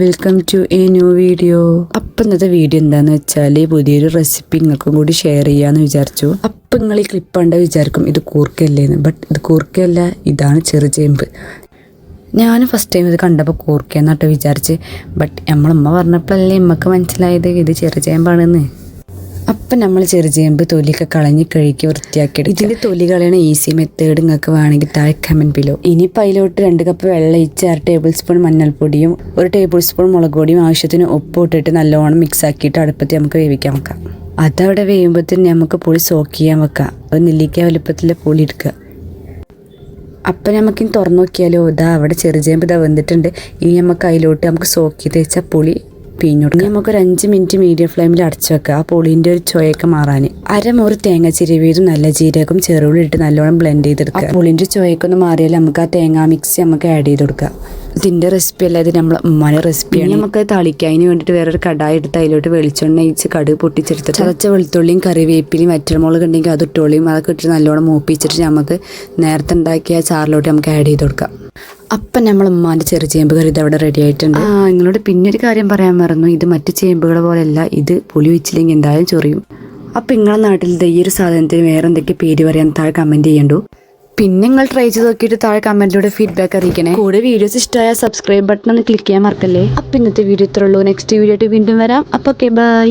Welcome to a new video അപ്പം ഇന്നത്തെ video എന്താന്ന് വെച്ചാൽ പുതിയൊരു റെസിപ്പി നിങ്ങൾക്കും കൂടി ഷെയർ ചെയ്യാന്ന് വിചാരിച്ചു. അപ്പം നിങ്ങൾ ഈ ക്ലിപ്പ് കണ്ട വിചാരിക്കും ഇത് കൂർക്കല്ലേന്ന് ബട്ട് ഇത് കൂർക്കയല്ല ഇതാണ് ചെറുചേമ്പ് ഞാൻ ഫസ്റ്റ് ടൈം ഇത് കണ്ടപ്പോൾ കൂർക്കയെന്നാട്ടോ വിചാരിച്ച്. ബട്ട് നമ്മളമ്മ പറഞ്ഞപ്പോഴല്ലേ അമ്മയ്ക്ക് മനസ്സിലായത് ഇത് ചെറുചേമ്പാണെന്ന് അപ്പം നമ്മൾ ചെറുചേമ്പ് തൊലിയൊക്കെ കളഞ്ഞ് കഴുകി വൃത്തിയാക്കി ഇതിന്റെ തൊലി കളയണ ഈസി മെത്തേഡ് നിങ്ങൾക്ക് വേണമെങ്കിൽ താഴെ കമന്റ് ബിലോ ഇനിയിപ്പോൾ അതിലോട്ട് രണ്ട് കപ്പ് വെള്ളം ഇച്ച് അര ടേബിൾ സ്പൂൺ മഞ്ഞൾപ്പൊടിയും ഒരു ടേബിൾ സ്പൂൺ മുളക് പൊടിയും ആവശ്യത്തിന് ഉപ്പ് ഇട്ടിട്ട് നല്ലോണം മിക്സ് ആക്കിയിട്ട് അടുപ്പത്ത് നമുക്ക് വേവിക്കാൻ വെക്കാം. അതവിടെ വേവുമ്പോഴത്തേന് നമുക്ക് പുളി സോക്ക് ചെയ്യാൻ വെക്കാം. ഒരു നെല്ലിക്ക വലുപ്പത്തിൽ പുളി എടുക്കുക. അപ്പം നമുക്കിനി തുറന്നു നോക്കിയാലോ ഇതാ അവിടെ ചെറുചേമ്പ് ഇതാ വന്നിട്ടുണ്ട് ഇനി നമുക്ക് അതിലോട്ട് നമുക്ക് സോക്ക് ചെയ്ത് വെച്ചാൽ പുളി പിഴിഞ്ഞോട്ട് നമുക്ക് ഒരു അഞ്ച് മിനിറ്റ് മീഡിയം ഫ്ലെയിമിൽ അടച്ചു വെക്കുക. ആ പുളിന്റെ ഒരു ചുവയൊക്കെ മാറാൻ. അരമുറി തേങ്ങ ചിരവിയതും നല്ല ജീരകം ചെറുപുളി ഇട്ട് നല്ലോണം ബ്ലെൻഡ് ചെയ്തെടുക്കുക. ആ പുളിന്റെ ചൊയൊക്കെ ഒന്ന് മാറിയാൽ നമുക്ക് ആ തേങ്ങ മിക്സി നമുക്ക് ആഡ് ചെയ്ത് കൊടുക്കുക ഇതിന്റെ റെസിപ്പി അല്ലാതെ ഇത് നമ്മളെ ഉമ്മാന്റെ റെസിപ്പിയാണ് നമുക്ക് തളിക്കാതിന് വേണ്ടിയിട്ട് വേറൊരു കടായി എടുത്ത് അതിലോട്ട് വെളിച്ചെണ്ണ ഒഴിച്ച് കടുക് പൊട്ടിച്ചെടുത്ത് ചതച്ച വെളുത്തുള്ളിയും കറിവേപ്പിലയും വറ്റൽമുളക് ഉണ്ടെങ്കിൽ അത് ഇട്ടോളിയും അതൊക്കെ ഇട്ട് നല്ലോണം മൂപ്പിച്ചിട്ട് നമുക്ക് നേരത്തെ ഉണ്ടാക്കിയ ചാറിലോട്ട് നമുക്ക് ആഡ് ചെയ്ത് കൊടുക്കാം. അപ്പം നമ്മൾ ഉമ്മാന്റെ ചെറു ചേമ്പ് കറി ഇത് അവിടെ റെഡി ആയിട്ടുണ്ട്. ആ നിങ്ങളോട് പിന്നെ ഒരു കാര്യം പറയാൻ മറന്നു. ഇത് മറ്റു ചേമ്പുകളെ പോലെയല്ല ഇത് പുളി വെച്ചില്ലെങ്കിൽ എന്തായാലും ചൊറിയും. അപ്പം നിങ്ങളെ നാട്ടിൽ ഈ ഒരു സാധനത്തിന് വേറെ എന്തൊക്കെ പേര് പറയാൻ താഴെ കമന്റ് ചെയ്യണ്ടു? പിന്നെ നിങ്ങൾ ട്രൈ ചെയ്ത് നോക്കിയിട്ട് താഴെ കമന്റിലൂടെ ഫീഡ്ബാക്ക് അറിയിക്കണേ. കൂടെ വീഡിയോസ് ഇഷ്ടമായ സബ്സ്ക്രൈബ് ബട്ടൺ ഒന്ന് ക്ലിക്ക് ചെയ്യാൻ മറക്കല്ലേ? അപ്പം ഇന്നത്തെ വീഡിയോ ഇത്രയുള്ളൂ നെക്സ്റ്റ് വീഡിയോ ആയിട്ട് വീണ്ടും വരാം. അപ്പോൾ ഓക്കെ ബൈ